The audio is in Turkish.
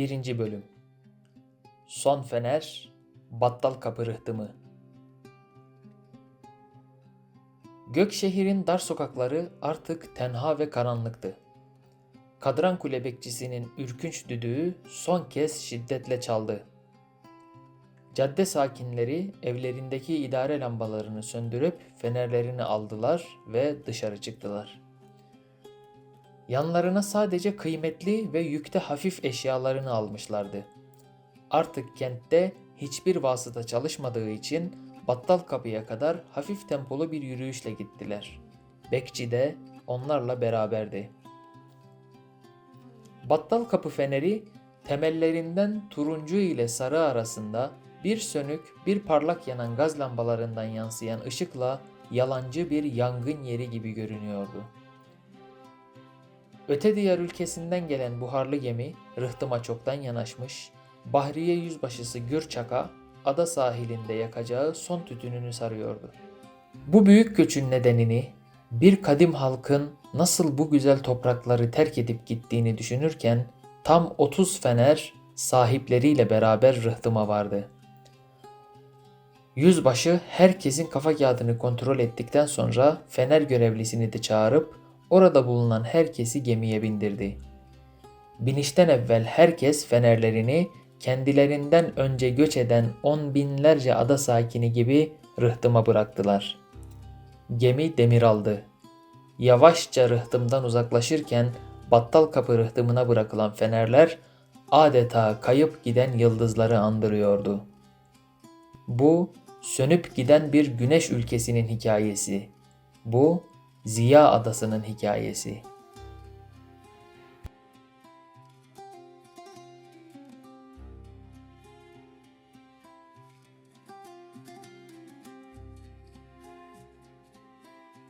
1. Bölüm Son Fener Battal Kapı Rıhtımı Gökşehir'in dar sokakları artık tenha ve karanlıktı. Kadran Kule bekçisinin ürkünç düdüğü son kez şiddetle çaldı. Cadde sakinleri evlerindeki idare lambalarını söndürüp fenerlerini aldılar ve dışarı çıktılar. Yanlarına sadece kıymetli ve yükte hafif eşyalarını almışlardı. Artık kentte hiçbir vasıta çalışmadığı için Battal Kapı'ya kadar hafif tempolu bir yürüyüşle gittiler. Bekçi de onlarla beraberdi. Battal Kapı feneri temellerinden turuncu ile sarı arasında bir sönük, bir parlak yanan gaz lambalarından yansıyan ışıkla yalancı bir yangın yeri gibi görünüyordu. Öte diyar ülkesinden gelen buharlı gemi rıhtıma çoktan yanaşmış, Bahriye Yüzbaşısı Gürçak'a ada sahilinde yakacağı son tütününü sarıyordu. Bu büyük göçün nedenini bir kadim halkın nasıl bu güzel toprakları terk edip gittiğini düşünürken tam 30 fener sahipleriyle beraber rıhtıma vardı. Yüzbaşı herkesin kafa kağıdını kontrol ettikten sonra fener görevlisini de çağırıp orada bulunan herkesi gemiye bindirdi. Binişten evvel herkes fenerlerini kendilerinden önce göç eden on binlerce ada sakini gibi rıhtıma bıraktılar. Gemi demir aldı. Yavaşça rıhtımdan uzaklaşırken battal kapı rıhtımına bırakılan fenerler adeta kayıp giden yıldızları andırıyordu. Bu sönüp giden bir güneş ülkesinin hikayesi. Bu Ziya Adası'nın hikayesi.